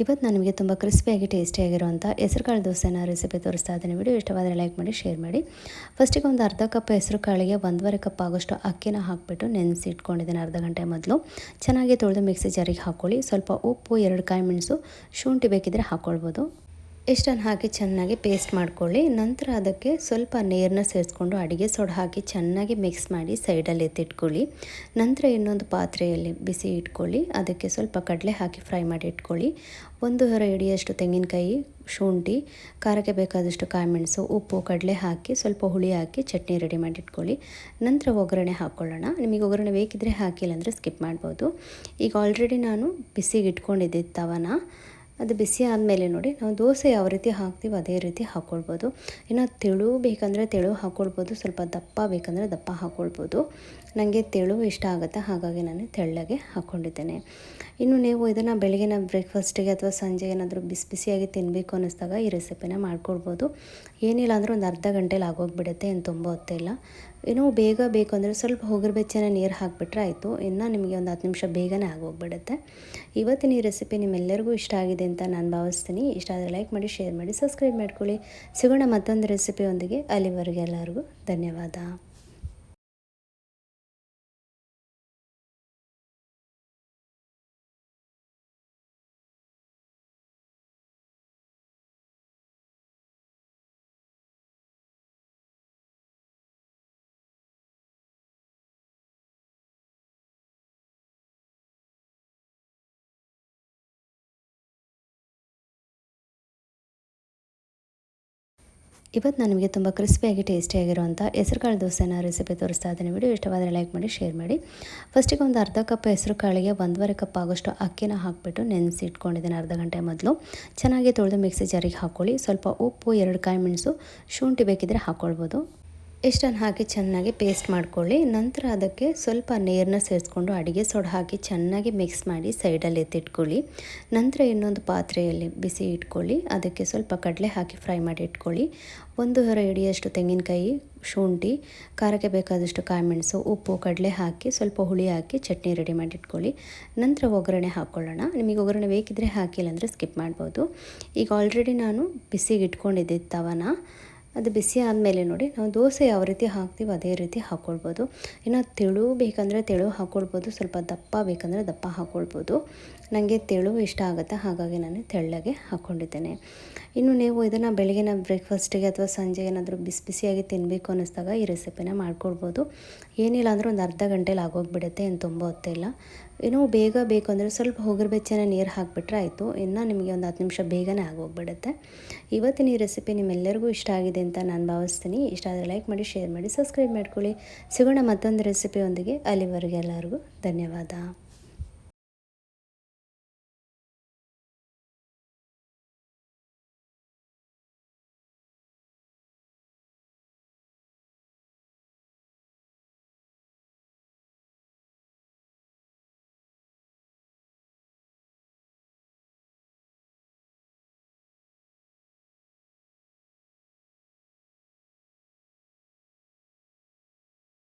ಇವತ್ತು ನಾನು ನಿಮಗೆ ತುಂಬ ಕ್ರಿಸ್ಪಿಯಾಗಿ, ಟೇಸ್ಟಿಯಾಗಿರುವಂಥ ಹೆಸರುಕಾಳು ದೋಸೆನ ರೆಸಿಪಿ ತೋರಿಸ್ತಾ ಇದ್ದೀನಿ. ವಿಡಿಯೋ ಇಷ್ಟವಾದರೆ ಲೈಕ್ ಮಾಡಿ ಶೇರ್ ಮಾಡಿ. ಫಸ್ಟಿಗೆ ಒಂದು ಅರ್ಧ ಕಪ್ ಹೆಸರು ಕಾಳಿಗೆ ಒಂದೂವರೆ ಕಪ್ ಆಗೋಷ್ಟು ಅಕ್ಕಿನ ಹಾಕಿಬಿಟ್ಟು ನೆನೆಸಿ ಇಟ್ಕೊಂಡಿದ್ದೀನಿ ಅರ್ಧ ಗಂಟೆ ಮೊದಲು. ಚೆನ್ನಾಗಿ ತೊಳೆದು ಮಿಕ್ಸಿ ಜಾರಿಗೆ ಹಾಕ್ಕೊಳ್ಳಿ ಸ್ವಲ್ಪ ಉಪ್ಪು, ಎರಡು ಕಾಯಿ ಮೆಣಸು ಶುಂಠಿ ಬೇಕಿದ್ದರೆ ಹಾಕ್ಕೊಳ್ಬೋದು ಇಷ್ಟನ್ನು ಹಾಕಿ ಚೆನ್ನಾಗಿ ಪೇಸ್ಟ್ ಮಾಡ್ಕೊಳ್ಳಿ. ನಂತರ ಅದಕ್ಕೆ ಸ್ವಲ್ಪ ನೀರನ್ನ ಸೇರಿಸ್ಕೊಂಡು ಅಡುಗೆ ಸೋಡಾ ಹಾಕಿ ಚೆನ್ನಾಗಿ ಮಿಕ್ಸ್ ಮಾಡಿ ಸೈಡಲ್ಲಿ ಎತ್ತಿಟ್ಕೊಳ್ಳಿ. ನಂತರ ಇನ್ನೊಂದು ಪಾತ್ರೆಯಲ್ಲಿ ಬಿಸಿ ಇಟ್ಕೊಳ್ಳಿ. ಅದಕ್ಕೆ ಸ್ವಲ್ಪ ಕಡಲೆ ಹಾಕಿ ಫ್ರೈ ಮಾಡಿ ಇಟ್ಕೊಳ್ಳಿ. ಒಂದು ಹೊರ ಹಿಡಿಯಷ್ಟು ತೆಂಗಿನಕಾಯಿ, ಶುಂಠಿ, ಖಾರಕ್ಕೆ ಬೇಕಾದಷ್ಟು ಕಾಯಿಮೆಣಸು, ಉಪ್ಪು, ಕಡಲೆ ಹಾಕಿ ಸ್ವಲ್ಪ ಹುಳಿ ಹಾಕಿ ಚಟ್ನಿ ರೆಡಿ ಮಾಡಿ ಇಟ್ಕೊಳ್ಳಿ. ನಂತರ ಒಗ್ಗರಣೆ ಹಾಕ್ಕೊಳ್ಳೋಣ ನಿಮಗೆ ಒಗ್ಗರಣೆ ಬೇಕಿದ್ದರೆ ಹಾಕಿಲ್ಲ ಅಂದರೆ ಸ್ಕಿಪ್ ಮಾಡ್ಬೋದು. ಈಗ ಆಲ್ರೆಡಿ ನಾನು ಬಿಸಿಗೆ ಇಟ್ಕೊಂಡಿದ್ದೆ ತವನ. ಅದು ಬಿಸಿ ಆದಮೇಲೆ ನೋಡಿ ನಾವು ದೋಸೆ ಯಾವ ರೀತಿ ಹಾಕ್ತೀವಿ ಅದೇ ರೀತಿ ಹಾಕ್ಕೊಳ್ಬೋದು. ಇನ್ನು ತೆಳು ಬೇಕಂದರೆ ತೆಳು ಹಾಕ್ಕೊಳ್ಬೋದು, ಸ್ವಲ್ಪ ದಪ್ಪ ಬೇಕಂದರೆ ದಪ್ಪ ಹಾಕ್ಕೊಳ್ಬೋದು. ನನಗೆ ತೆಳು ಇಷ್ಟ ಆಗುತ್ತೆ, ಹಾಗಾಗಿ ನಾನು ತೆಳ್ಳಗೆ ಹಾಕ್ಕೊಂಡಿದ್ದೇನೆ. ಇನ್ನು ನೀವು ಇದನ್ನು ಬೆಳಗಿನ ಬ್ರೇಕ್ಫಾಸ್ಟಿಗೆ ಅಥವಾ ಸಂಜೆ ಏನಾದರೂ ಬಿಸಿ ಬಿಸಿಯಾಗಿ ತಿನ್ನಬೇಕು ಅನ್ನಿಸ್ದಾಗ ಈ ರೆಸಿಪಿನ ಮಾಡ್ಕೊಳ್ಬೋದು. ಏನಿಲ್ಲ ಅಂದರೆ ಒಂದು ಅರ್ಧ ಗಂಟೆಲಿ ಆಗೋಗ್ಬಿಡುತ್ತೆ, ಏನು ತುಂಬ ಹೊತ್ತಿಲ್ಲ ಇನ್ನೂ ಬೇಗ ಬೇಕು ಅಂದರೆ ಸ್ವಲ್ಪ ಹೋಗಿರ್ ಬೆಚ್ಚನೆ ನೀರು ಹಾಕಿಬಿಟ್ರೆ ಆಯಿತು. ಇನ್ನೂ ನಿಮಗೆ ಒಂದು ಹತ್ತು ನಿಮಿಷ ಬೇಗನೆ ಆಗೋಗ್ಬಿಡುತ್ತೆ. ಇವತ್ತಿನ ಈ ರೆಸಿಪಿ ನಿಮ್ಮೆಲ್ಲರಿಗೂ ಇಷ್ಟ ಆಗಿದೆ ಅಂತ ನಾನು ಭಾವಿಸ್ತೀನಿ. ಇಷ್ಟ ಆದರೆ ಲೈಕ್ ಮಾಡಿ ಶೇರ್ ಮಾಡಿ ಸಬ್ಸ್ಕ್ರೈಬ್ ಮಾಡ್ಕೊಳ್ಳಿ. ಸಿಗೋಣ ಮತ್ತೊಂದು ರೆಸಿಪಿಯೊಂದಿಗೆ ಅಲ್ಲಿವರೆಗೆ ಎಲ್ಲರಿಗೂ ಧನ್ಯವಾದ. ಇವತ್ತು ನಾನು ನಿಮಗೆ ತುಂಬ ಕ್ರಿಸ್ಪಿಯಾಗಿ, ಟೇಸ್ಟಿಯಾಗಿರುವಂಥ ಹೆಸರುಕಾಳು ದೋಸೆನ ರೆಸಿಪಿ ತೋರಿಸ್ತಾ ಇದ್ದೀನಿ. ವಿಡಿಯೋ ಇಷ್ಟವಾದರೆ ಲೈಕ್ ಮಾಡಿ, ಶೇರ್ ಮಾಡಿ. ಫಸ್ಟಿಗೆ ಒಂದು ಅರ್ಧ ಕಪ್ ಹೆಸರು ಕಾಳಿಗೆ ಒಂದೂವರೆ ಕಪ್ ಆಗೋಷ್ಟು ಅಕ್ಕಿನ ಹಾಕಿಬಿಟ್ಟು ನೆನೆಸಿ ಇಟ್ಕೊಂಡಿದ್ದೀನಿ ಅರ್ಧ ಗಂಟೆ ಮೊದಲು. ಚೆನ್ನಾಗಿ ತೊಳೆದು ಮಿಕ್ಸಿ ಜಾರಿಗೆ ಹಾಕ್ಕೊಳ್ಳಿ ಸ್ವಲ್ಪ ಉಪ್ಪು, ಎರಡು ಕಾಯಿ ಮೆಣಸು ಶುಂಠಿ ಬೇಕಿದ್ದರೆ ಹಾಕ್ಕೊಳ್ಬೋದು ಇಷ್ಟನ್ನು ಹಾಕಿ ಚೆನ್ನಾಗಿ ಪೇಸ್ಟ್ ಮಾಡ್ಕೊಳ್ಳಿ. ನಂತರ ಅದಕ್ಕೆ ಸ್ವಲ್ಪ ನೀರನ್ನ ಸೇರಿಸ್ಕೊಂಡು ಅಡುಗೆ ಸೋಡಾ ಹಾಕಿ ಚೆನ್ನಾಗಿ ಮಿಕ್ಸ್ ಮಾಡಿ ಸೈಡಲ್ಲಿ ಎತ್ತಿಟ್ಕೊಳ್ಳಿ. ನಂತರ ಇನ್ನೊಂದು ಪಾತ್ರೆಯಲ್ಲಿ ಬಿಸಿ ಇಟ್ಕೊಳ್ಳಿ. ಅದಕ್ಕೆ ಸ್ವಲ್ಪ ಕಡಲೆ ಹಾಕಿ ಫ್ರೈ ಮಾಡಿ ಇಟ್ಕೊಳ್ಳಿ. ಒಂದು ಹೊರ ಹಿಡಿಯಷ್ಟು ತೆಂಗಿನಕಾಯಿ ಶುಂಠಿ, ಖಾರಕ್ಕೆ ಬೇಕಾದಷ್ಟು ಕಾಯಿಮೆಣಸು, ಉಪ್ಪು, ಕಡಲೆ ಹಾಕಿ ಸ್ವಲ್ಪ ಹುಳಿ ಹಾಕಿ ಚಟ್ನಿ ರೆಡಿ ಮಾಡಿ ಇಟ್ಕೊಳ್ಳಿ. ನಂತರ ಒಗ್ಗರಣೆ ಹಾಕ್ಕೊಳ್ಳೋಣ. ನಿಮಗೆ ಒಗ್ಗರಣೆ ಬೇಕಿದ್ದರೆ ಹಾಕಿಲ್ಲ ಅಂದರೆ ಸ್ಕಿಪ್ ಮಾಡ್ಬೋದು. ಈಗ ಆಲ್ರೆಡಿ ನಾನು ಬಿಸಿಗೆ ಇಟ್ಕೊಂಡಿದ್ದೆ ತವನ. ಅದು ಬಿಸಿ ಆದಮೇಲೆ ನೋಡಿ, ನಾವು ದೋಸೆ ಯಾವ ರೀತಿ ಹಾಕ್ತೀವಿ ಅದೇ ರೀತಿ ಹಾಕ್ಕೊಳ್ಬೋದು ಇನ್ನು ತೆಳು ಬೇಕಂದರೆ ತೆಳು ಹಾಕ್ಕೊಳ್ಬೋದು ಸ್ವಲ್ಪ ದಪ್ಪ ಬೇಕಂದರೆ ದಪ್ಪ ಹಾಕ್ಕೊಳ್ಬೋದು ನನಗೆ ತೆಳು ಇಷ್ಟ ಆಗುತ್ತೆ, ಹಾಗಾಗಿ ನಾನು ತೆಳ್ಳಗೆ ಹಾಕ್ಕೊಂಡಿದ್ದೇನೆ. ಇನ್ನು ನೀವು ಇದನ್ನು ಬೆಳಗಿನ ಬ್ರೇಕ್ಫಾಸ್ಟಿಗೆ ಅಥವಾ ಸಂಜೆ ಏನಾದರೂ ಬಿಸಿ ಬಿಸಿಯಾಗಿ ತಿನ್ನಬೇಕು ಅನ್ನಿಸ್ದಾಗ ಈ ರೆಸಿಪಿನ ಮಾಡ್ಕೊಳ್ಬೋದು ಏನಿಲ್ಲ ಅಂದರೆ ಒಂದು ಅರ್ಧ ಗಂಟೆಲಿ ಆಗೋಗ್ಬಿಡುತ್ತೆ ಏನು ತುಂಬ ಹೊತ್ತಿಲ್ಲ ಇನ್ನೂ ಬೇಗ ಬೇಕು ಅಂದರೆ ಸ್ವಲ್ಪ ಹೋಗಿರ್ ಬೆಚ್ಚನೆ ನೀರು ಹಾಕಿಬಿಟ್ರೆ ಆಯಿತು. ಇನ್ನು ನಿಮಗೆ ಒಂದು ಹತ್ತು ನಿಮಿಷ ಬೇಗನೆ ಆಗೋಗ್ಬಿಡುತ್ತೆ. ಇವತ್ತಿನ ಈ ರೆಸಿಪಿ ನಿಮ್ಮೆಲ್ಲರಿಗೂ ಇಷ್ಟ ಆಗಿದೆ ಅಂತ ನಾನು ಭಾವಿಸ್ತೀನಿ. ಇಷ್ಟ ಆದರೆ ಲೈಕ್ ಮಾಡಿ ಶೇರ್ ಮಾಡಿ ಸಬ್ಸ್ಕ್ರೈಬ್ ಮಾಡ್ಕೊಳ್ಳಿ. ಸಿಗೋಣ ಮತ್ತೊಂದು ರೆಸಿಪಿಯೊಂದಿಗೆ ಅಲ್ಲಿವರೆಗೆ ಎಲ್ಲರಿಗೂ ಧನ್ಯವಾದ.